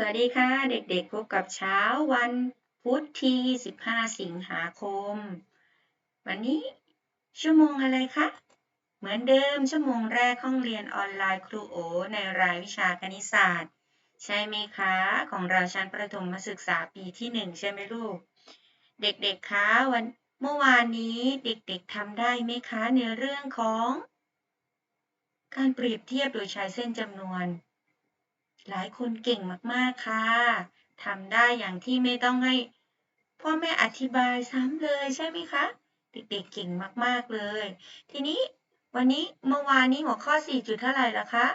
สวัสดีค่ะเด็กๆ พบกับเช้าวันพุธที่ 25 สิงหาคม วันนี้ชั่วโมงอะไรคะ เหมือนเดิมชั่วโมงแรกห้องเรียนออนไลน์ครูโอ ในรายวิชาคณิตศาสตร์ ใช่ไหมคะ ของเราชั้นประถมศึกษาปีที่ 1 ใช่ไหมลูก เด็กๆคะวันเมื่อวานนี้เด็กๆทำได้ไหมคะในเรื่องของ การเปรียบเทียบโดยใช้เส้นจำนวน หลายคนเก่งมากๆค่ะทำได้อย่างที่ไม่ต้องให้พ่อแม่อธิบายซ้ำเลยใช่ไหมคะ เด็กๆเก่งมากๆเลย ทีนี้วันนี้เมื่อวานนี้หัวข้อ 4 จุดเท่าไหร่ละคะ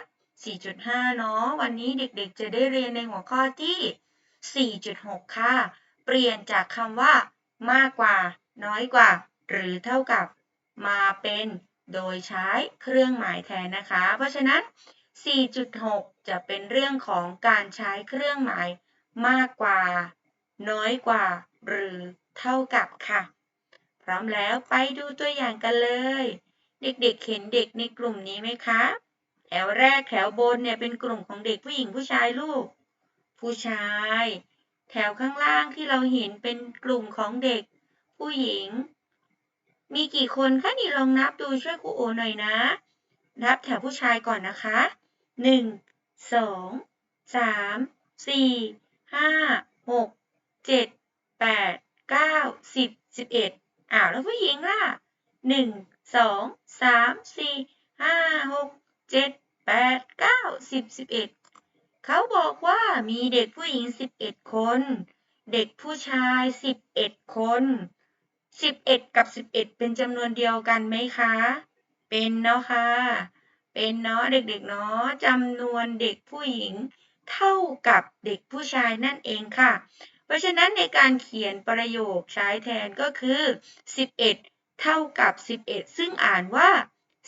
4.5 เนาะ วันนี้เด็กๆ จะได้เรียนในหัวข้อที่ 4.6 ค่ะ เปลี่ยนจากคำว่า มากกว่า น้อยกว่า หรือเท่ากับ มาเป็น โดยใช้เครื่องหมายแทนนะคะ เพราะฉะนั้น 4.6 จะเป็นเรื่องของการใช้เครื่องหมายมากกว่า น้อยกว่า หรือเท่ากับค่ะ พร้อมแล้วไปดูตัวอย่างกันเลย เด็กๆเห็นเด็กในกลุ่มนี้ไหมคะแถวแรกแถวบนเนี่ยเป็นกลุ่มของเด็กผู้หญิงผู้ชายลูก ผู้ชาย แถวข้างล่างที่เราเห็นเป็นกลุ่มของเด็ก ผู้หญิง มีกี่คนคะนี่ลองนับดูช่วยครูโอหน่อยนะ นับแถวผู้ชายก่อนนะคะ หนึ่งสองสามสี่ห้าหกเจ็ดแปดเก้าสิบสิบเอ็ดอ้าวแล้วผู้หญิงล่ะหนึ่งสองสามสี่ห้าหกเจ็ดแปดเก้าสิบสิบเอ็ดเขาบอกว่ามีเด็กผู้หญิงสิบเอ็ดคน เด็กผู้ชายสิบเอ็ดคนสิบเอ็ดกับสิบเอ็ดเป็นจำนวนเดียวกันไหมคะ เป็นเนาะค่ะ เป็นเนาะเด็กๆเนาะจำนวนเด็กผู้หญิงเท่ากับเด็กผู้ชายนั่นเองค่ะ เพราะฉะนั้นในการเขียนประโยคใช้แทนก็คือ 11 เท่ากับ 11 ซึ่งอ่านว่า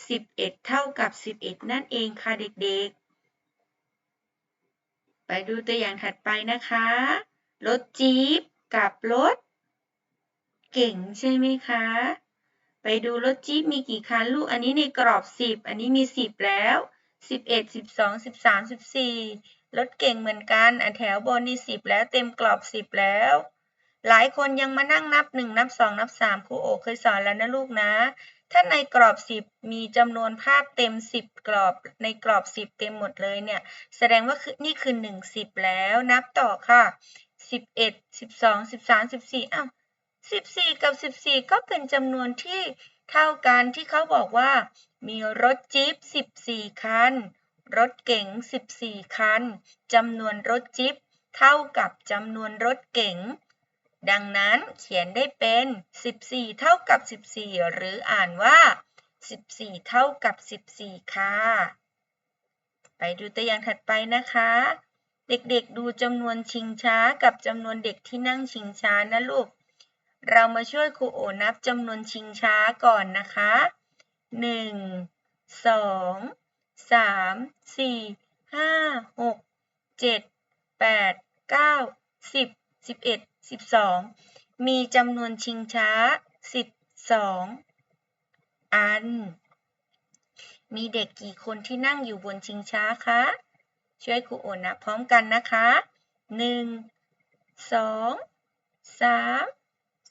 11 เท่ากับ 11 นั่นเองค่ะเด็กๆ ไปดูตัวอย่างถัดไปนะคะ รถจี๊ปกับรถเก่งใช่ไหมคะ ไปดูรถจี๊ปมีกี่คันลูก อันนี้ในกรอบ 10 อันนี้มี 10 แล้ว 11 12 13 14 รถเก่งเหมือนกัน อันแถวบนนี่ 10 แล้วเต็มกรอบ 10 แล้ว หลายคนยังมานั่งนับ 1 นับ 2 นับ 3 ครูโอเคยสอนแล้วนะลูกนะ ถ้าในกรอบ 10 มีจำนวนภาพเต็ม 10 กรอบ ในกรอบ 10 เต็มหมดเลยเนี่ย แสดงว่าคือนี่คือ 1 10 แล้ว นับต่อค่ะ 11 12 13 14อ้าว 14 กับ 14 ก็เป็นจำนวนที่เท่ากันที่เขาบอกว่า มีรถจี๊ป14 คัน รถเก๋ง 14 คันจำนวนรถจี๊ปเท่ากับจำนวนรถเก๋ง ดังนั้นเขียนได้เป็น 14 เท่ากับ 14 หรืออ่านว่า 14 เท่ากับ 14 ค่ะ ไปดูตัวอย่างถัดไปนะคะ เด็กๆดูจำนวนชิงช้ากับจำนวนเด็กที่นั่งชิงช้านะลูก เรามาช่วยครูโอนับจำนวนชิงช้าก่อนนะคะหนึ่งสองสามสี่ห้าหกเจ็ดแปดเก้าสิบสิบเอ็ดสิบสองมีจำนวนชิงช้าสิบสองอัน มีเด็กกี่คนที่นั่งอยู่บนชิงช้าคะ ช่วยครูโอนับพร้อมกันนะคะหนึ่ง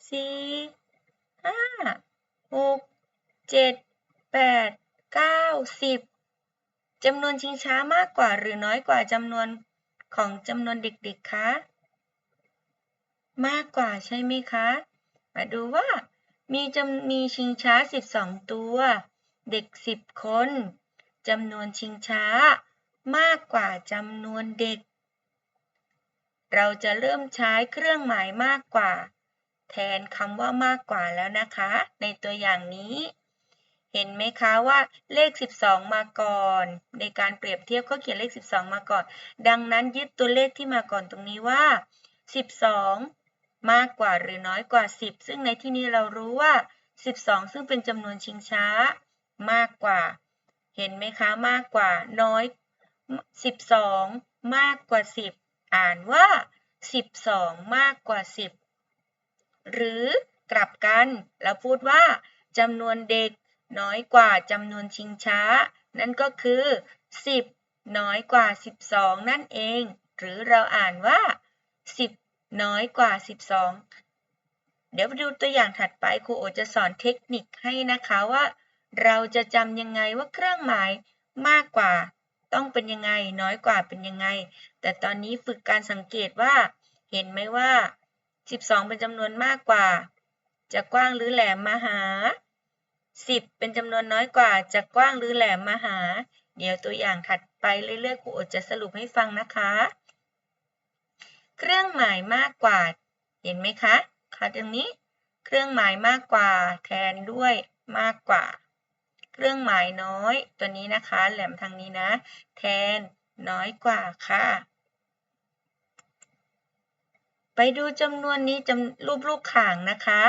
สี่ห้าหกเจ็ดแปดเก้าสิบจำนวนชิงช้ามากกว่าหรือน้อยกว่าจำนวนของจำนวนเด็กๆคะมากกว่าใช่ไหมคะ มาดูว่ามีจำมีชิงช้า 12 ตัว เด็ก 10 คนจำนวนชิงช้ามากกว่าจำนวนเด็ก เราจะเริ่มใช้เครื่องหมายมากกว่า แทนคำว่ามากกว่าแล้วนะคะ ในตัวอย่างนี้ เห็นไหมคะว่าเลข 12 มาก่อน ในการเปรียบเทียบก็เขียนเลข 12 มาก่อน ดังนั้นยึดตัวเลขที่มาก่อนตรงนี้ว่า 12 มากกว่าหรือน้อยกว่า 10 ซึ่งในที่นี้เรารู้ว่า 12 ซึ่งเป็นจำนวนชิงช้า มากกว่า เห็นไหมคะมากกว่าน้อย 12 มากกว่า 10 อ่านว่า 12 มากกว่า 10 หรือกลับกันเราพูดว่าจำนวนเด็กน้อยกว่าจำนวนชิงช้า นั่นก็คือ 10 น้อยกว่า 12 นั่นเอง หรือเราอ่านว่า 10 น้อยกว่า 12 เดี๋ยวไปดูตัวอย่างถัดไปครูโอจะสอนเทคนิคให้นะคะว่า เราจะจำยังไงว่าเครื่องหมายมากกว่า ต้องเป็นยังไง น้อยกว่าเป็นยังไง แต่ตอนนี้ฝึกการสังเกตว่า เห็นไหมว่า 12 เป็นจำนวนมากกว่า จะกว้างหรือแหลมมาหา 10 เป็นจำนวนน้อยกว่า จะกว้างหรือแหลมมาหา เดี๋ยวตัวอย่างถัดไปเรื่อยๆครูโอจะสรุปให้ฟังนะคะ เครื่องหมายมากกว่า เห็นไหมคะคะตรงนี้ เครื่องหมายมากกว่า แทนด้วยมากกว่า เครื่องหมายน้อยตัวนี้นะคะ แหลมทางนี้นะ แทนน้อยกว่าค่ะ ไปดูจำนวนนี้จำรูปลูกข่างนะคะ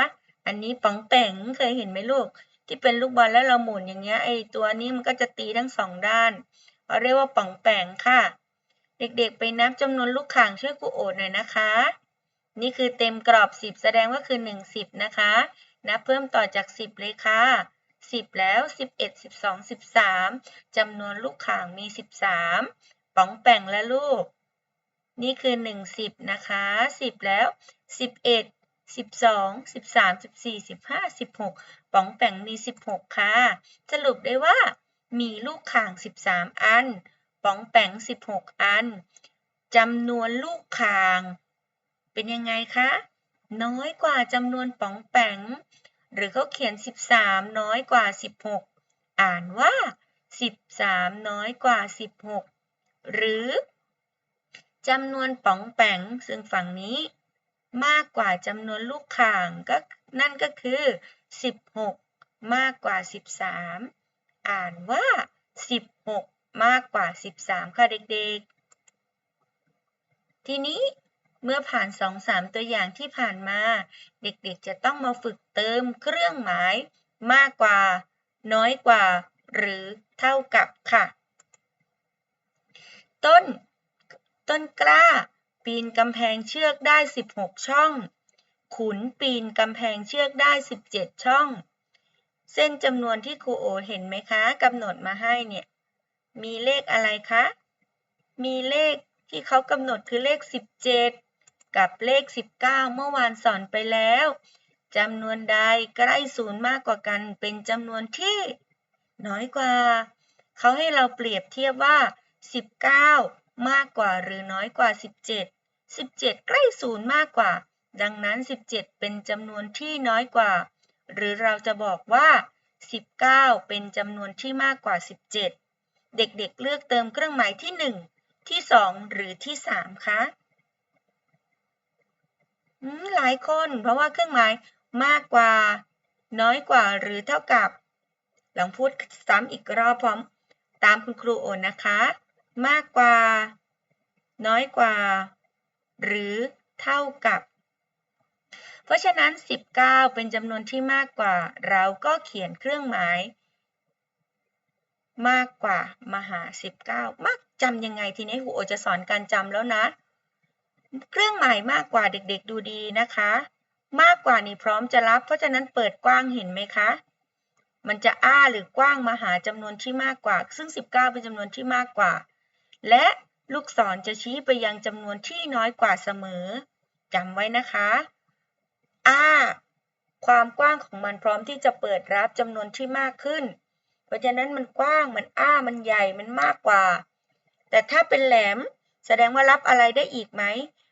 อันนี้ป๋องแป่งเคยเห็นไหมลูก ที่เป็นลูกบอลแล้วเราหมุนอย่างเงี้ยไอตัวนี้มันก็จะตีทั้งสองด้านเราเรียกว่าป๋องแป่งค่ะ เด็กๆ ไปนับจำนวนลูกข่างช่วยครูโอดหน่อยนะคะ นี่คือเต็มกรอบ 10 แสดงว่าคือ 1 10 นะคะ นับเพิ่มต่อจาก 10 เลยค่ะ 10 แล้ว 11 12 13จำนวนลูกข่างมี 13ป๋องแป่งและลูก นี่คือ 1 10 นะคะ 10 แล้ว 11 12 13 14 15 16ป๋องแป่งมี 16 ค่ะ สรุปได้ว่า มีลูกข่าง 13 อันป๋องแป่ง 16 อันจำนวนลูกข่าง เป็นยังไงคะ น้อยกว่าจำนวนป๋องแป่ง หรือเขาเขียน 13 น้อยกว่า 16 อ่านว่า 13 น้อยกว่า 16 หรือ จำนวนป๋องแป่งซึ่งฝั่งนี้ มากกว่าจำนวนลูกข่างก็นั่นก็คือ 16 มากกว่า 13 อ่านว่า 16 มากกว่า 13 ค่ะเด็กๆ ทีนี้เมื่อผ่าน 2-3 ตัวอย่างที่ผ่านมา เด็กๆ จะต้องมาฝึกเติมเครื่องหมาย มากกว่า น้อยกว่า หรือเท่ากับค่ะ ต้น ต้นกล้า ปีนกำแพงเชือกได้ 16 ช่อง ขุนปีนกำแพงเชือกได้ 17 ช่อง เส้นจำนวนที่ครูโอเห็นไหมคะกำหนดมาให้เนี่ย มีเลขอะไรคะ มีเลขที่เขากำหนดคือเลข 17 กับเลข 19 เมื่อวานสอนไปแล้วจำนวนใดใกล้ศูนย์มากกว่ากันเป็นจำนวนที่ น้อยกว่า เขาให้เราเปรียบเทียบว่า 19 มากกว่าหรือน้อยกว่า 17 17 ใกล้ศูนย์มากกว่า ดังนั้น 17 เป็นจำนวนที่น้อยกว่า หรือเราจะบอกว่า 19 เป็นจำนวนที่มากกว่า 17 เด็กๆเลือกเติมเครื่องหมายที่ 1 ที่ 2 หรือที่ 3 คะหลายคน เพราะว่าเครื่องหมายมากกว่า น้อยกว่าหรือเท่ากับ ลองพูดซ้ำอีกรอบพร้อม ตามคุณครูโอนนะคะ มากกว่า น้อยกว่า หรือเท่ากับ เพราะฉะนั้น 19 เป็นจำนวนที่มากกว่า เราก็เขียนเครื่องหมาย มากกว่ามหา 19 มากจำยังไงทีนี้ครูโอจะสอนการจำแล้วนะ เครื่องหมายมากกว่าเด็กๆดูดีนะคะ มากกว่านี่พร้อมจะรับ เพราะฉะนั้นเปิดกว้างเห็นไหมคะมันจะอ้าหรือกว้างมาหาจำนวนที่มากกว่า ซึ่ง 19 เป็นจำนวนที่มากกว่า และลูกศรจะชี้ไปยังจำนวนที่น้อยกว่าเสมอจำไว้นะคะอ้าความกว้างของมันพร้อมที่จะเปิดรับจำนวนที่มากขึ้น เพราะฉะนั้นมันกว้างมันอ้ามันใหญ่มันมากกว่า แต่ถ้าเป็นแหลมแสดงว่ารับอะไรได้อีกไหม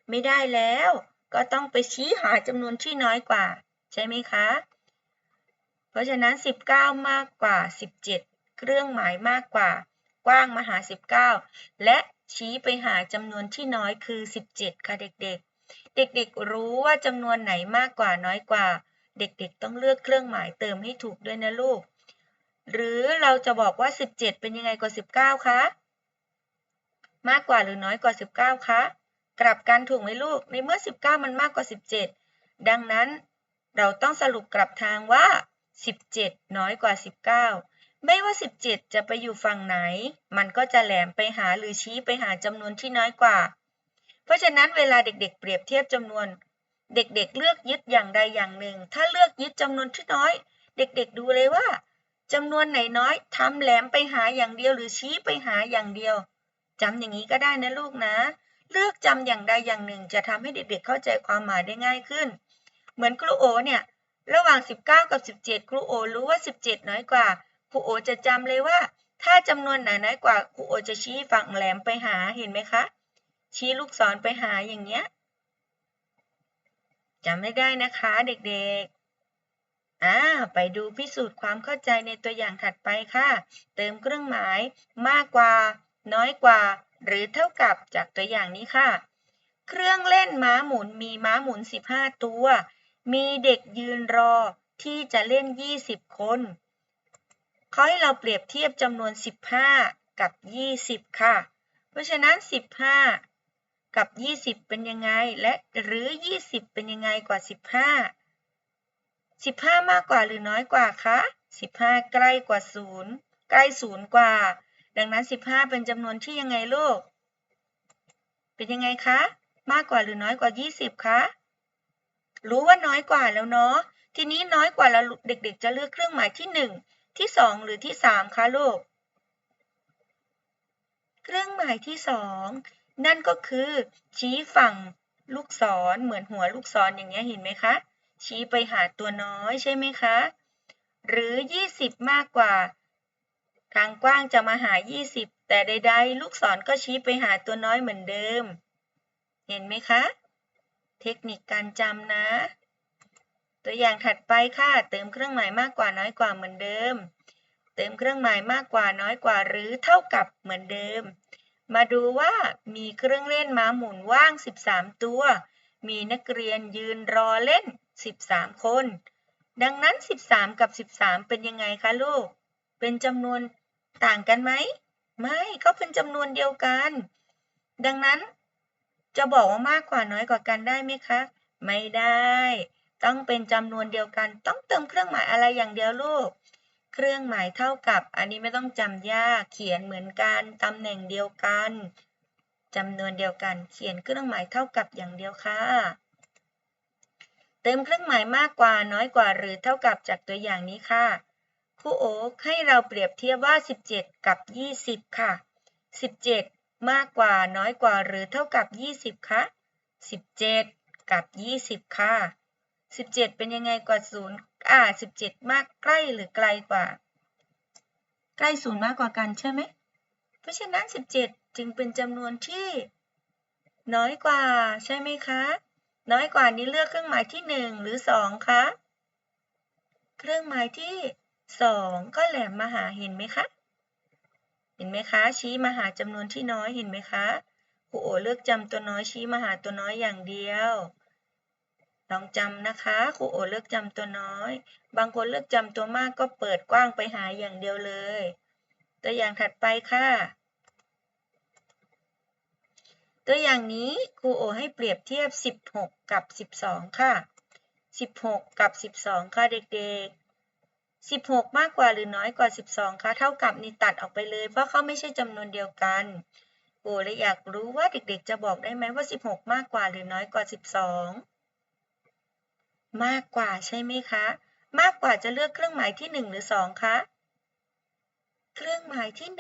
ไม่ได้แล้ว ก็ต้องไปชี้หาจำนวนที่น้อยกว่า ใช่ไหมคะ เพราะฉะนั้น 19 มากกว่า 17 เครื่องหมายมากกว่า กว้างมาหา 19 และชี้ไปหาจำนวนที่น้อยคือ 17 ค่ะเด็กๆ เด็กๆ รู้ว่าจำนวนไหนมากกว่าน้อยกว่า เด็กๆ ต้องเลือกเครื่องหมายเติมให้ถูกด้วยนะลูก หรือเราจะบอกว่า 17 เป็นยังไงกว่า 19 คะ มากกว่าหรือน้อยกว่า 19 คะ กลับกันถูกไหมลูก ในเมื่อ 19 มันมากกว่า 17 ดังนั้นเราต้องสรุปกลับทางว่า 17 น้อยกว่า 19 ไม่ว่า 17 จะไปอยู่ฝั่งไหน มันก็จะแหลมไปหาหรือชี้ไปหาจำนวนที่น้อยกว่า เพราะฉะนั้นเวลาเด็กๆ เปรียบเทียบจำนวน เด็กๆ เลือกยึดอย่างใดอย่างหนึ่ง ถ้าเลือกยึดจำนวนที่น้อย เด็กๆ ดูเลยว่าจำนวนไหนน้อยทำแหลมไปหาอย่างเดียวหรือชี้ไปหาอย่างเดียวจำอย่างนี้ก็ได้นะลูกนะ เลือกจำอย่างใดอย่างหนึ่ง จะทำให้เด็กๆ เข้าใจความหมายได้ง่ายขึ้น เหมือนครูโอเนี่ย ระหว่าง 19 กับ 17 ครูโอรู้ว่า 17 น้อยกว่า รูโอจะจำเลยว่า ถ้าจำนวนหนาน้อยกว่าครูโอจะชี้ฝั่งแหลมไปหาเห็นไหมคะ ชี้ลูกศรไปหาอย่างเงี้ยจำไม่ได้นะคะเด็กๆ อ่า ไปดูพิสูจน์ความเข้าใจในตัวอย่างถัดไปค่ะ เติมเครื่องหมายมากกว่า น้อยกว่า หรือเท่ากับจากตัวอย่างนี้ค่ะ เครื่องเล่นม้าหมุนมีม้าหมุน 15 ตัว มีเด็กยืนรอที่จะเล่น 20 คน เขาให้เราเปรียบเทียบจำนวน 15 กับ 20 ค่ะ เพราะฉะนั้น 15 กับ 20 เป็นยังไง และหรือ 20 เป็นยังไงกว่า 15 15 มากกว่าหรือน้อยกว่าคะ15 ใกล้กว่า 0 ใกล้ 0 กว่า ดังนั้น 15 เป็นจำนวนที่ยังไงลูก เป็นยังไงคะ มากกว่าหรือน้อยกว่า 20 คะ รู้ว่าน้อยกว่าแล้วเนาะทีนี้น้อยกว่าแล้วเด็กๆ จะเลือกเครื่องหมายที่ 1 ที่2หรือที่3คะลูก เครื่องหมายที่2นั่นก็คือชี้ฝั่งลูกศรเหมือนหัวลูกศรอย่างเงี้ยเห็นไหมคะ ชี้ไปหาตัวน้อยใช่ไหมคะ หรือ 20 มากกว่า ทางกว้างจะมาหา 20 แต่ใดๆ ลูกศรก็ชี้ไปหาตัวน้อยเหมือนเดิม เห็นไหมคะ เทคนิคการจำนะ ตัวอย่างถัดไปค่ะ เติมเครื่องหมายมากกว่าน้อยกว่าเหมือนเดิม เติมเครื่องหมายมากกว่าน้อยกว่าหรือเท่ากับเหมือนเดิม มาดูว่ามีเครื่องเล่นม้าหมุนว่าง 13 ตัว มีนักเรียนยืนรอเล่น 13 คน ดังนั้น 13 กับ 13 เป็นยังไงคะลูก เป็นจำนวนต่างกันไหม ไม่ก็เป็นจำนวนเดียวกัน ดังนั้นจะบอกว่ามากกว่าน้อยกว่ากันได้ไหมคะ ไม่ได้ ต้องเป็นจำนวนเดียวกัน ต้องเติมเครื่องหมายอะไรอย่างเดียวลูก เครื่องหมายเท่ากับ อันนี้ไม่ต้องจำยาก เขียนเหมือนกันตำแหน่งเดียวกันจำนวนเดียวกัน เขียนเครื่องหมายเท่ากับอย่างเดียวค่ะ เติมเครื่องหมายมากกว่าน้อยกว่าหรือเท่ากับจากตัวอย่างนี้ค่ะครูโอ๊ให้เราเปรียบเทียบว่า 17 กับ 20 ค่ะ 17 มากกว่าน้อยกว่าหรือเท่ากับ 20 คะ 17 กับ 20 ค่ะ 17 เป็นยังไงกว่า0อ่า17 มากใกล้หรือไกลกว่า ใกล้0มากกว่ากันใช่ไหม เพราะฉะนั้น 17 จึงเป็นจำนวนที่ น้อยกว่าใช่ไหมคะ น้อยกว่านี้เลือกเครื่องหมายที่ 1 หรือ 2 คะ เครื่องหมายที่ 2 ก็แหลมมาหาเห็นไหมคะ เห็นไหมคะ ชี้มาหาจำนวนที่น้อยเห็นไหมคะครูโอเลือกจำตัวน้อยชี้มาหาตัวน้อยอย่างเดียว ลองจำนะคะครูโอเลือกจำตัวน้อย บางคนเลือกจำตัวมากก็เปิดกว้างไปหาอย่างเดียวเลย ตัวอย่างถัดไปค่ะ ตัวอย่างนี้ครูโอให้เปรียบเทียบ 16 กับ 12 ค่ะ 16 กับ 12 ค่ะเด็กๆ 16 มากกว่าหรือน้อยกว่า 12คะเท่ากับนี่ตัดออกไปเลย เพราะเขาไม่ใช่จำนวนเดียวกันครูเลยอยากรู้ว่าเด็กๆ จะบอกได้ไหมว่า 16 มากกว่าหรือน้อยกว่า 12 มากกว่าใช่ไหมคะ มากกว่าจะเลือกเครื่องหมายที่ 1 หรือ 2 คะ เครื่องหมายที่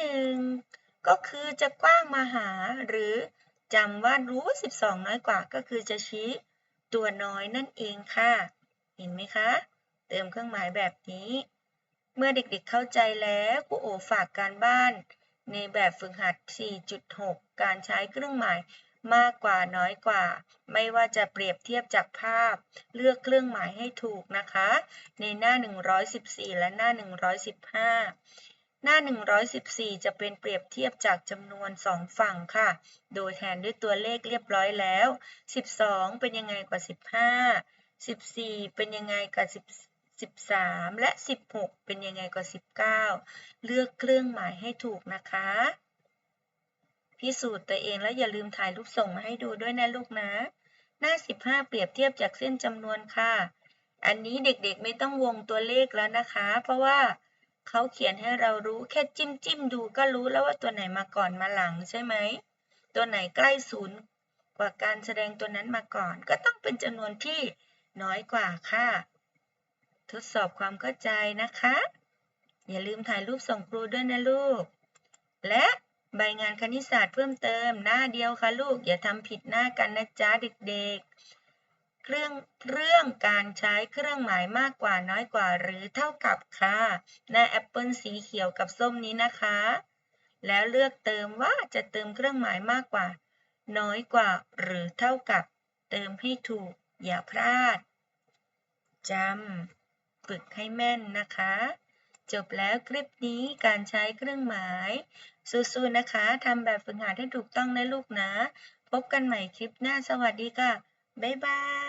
1 ก็คือจะกว้างมาหา หรือจำว่ารู้ 12 น้อยกว่าก็คือจะชี้ตัวน้อยนั่นเองค่ะ เห็นไหมคะ เติมเครื่องหมายแบบนี้ เมื่อเด็กๆเข้าใจแล้วครูโอฝากการบ้าน ในแบบฝึกหัด 4.6 การใช้เครื่องหมาย มากกว่าน้อยกว่า ไม่ว่าจะเปรียบเทียบจากภาพ เลือกเครื่องหมายให้ถูกนะคะ ในหน้า 114 และหน้า 115 หน้า 114 จะเป็นเปรียบเทียบจากจำนวน 2 ฝั่งค่ะ โดยแทนด้วยตัวเลขเรียบร้อยแล้ว 12 เป็นยังไงกว่า 15 14 เป็นยังไงกับ13และ 16 เป็นยังไงกว่า 19 เลือกเครื่องหมายให้ถูกนะคะ พิสูจน์ตัวเองแล้วอย่าลืมถ่ายรูปส่งมาให้ดูด้วยนะลูกนะ หน้า 15 เปรียบเทียบจากเส้นจำนวนค่ะ อันนี้เด็กๆไม่ต้องวงตัวเลขแล้วนะคะ เพราะว่าเขาเขียนให้เรารู้แค่จิ้มจิ้มดูก็รู้แล้วว่าตัวไหนมาก่อนมาหลังใช่ไหม ตัวไหนใกล้ศูนย์กว่าการแสดงตัวนั้นมาก่อน ก็ต้องเป็นจำนวนที่น้อยกว่าค่ะ ทดสอบความเข้าใจนะคะ อย่าลืมถ่ายรูปส่งครูด้วยนะลูก และ ใบงานคณิตศาสตร์เพิ่มเติมหน้าเดียวค่ะลูก อย่าทำผิดหน้ากันนะจ๊ะเด็กๆ เครื่องเรื่องการใช้เครื่องหมายมากกว่าน้อยกว่าหรือเท่ากับค่ะหน้าแอปเปิลสีเขียวกับส้มนี้นะคะ แล้วเลือกเติมว่าจะเติมเครื่องหมายมากกว่า น้อยกว่าหรือเท่ากับ เติมให้ถูกอย่าพลาดจำฝึกให้แม่นนะคะ จบแล้วคลิปนี้การใช้เครื่องหมาย สู้ๆนะคะทำแบบฝึกหัดให้ถูกต้องนะลูกนะ พบกันใหม่คลิปหน้าสวัสดีค่ะ บ๊ายบาย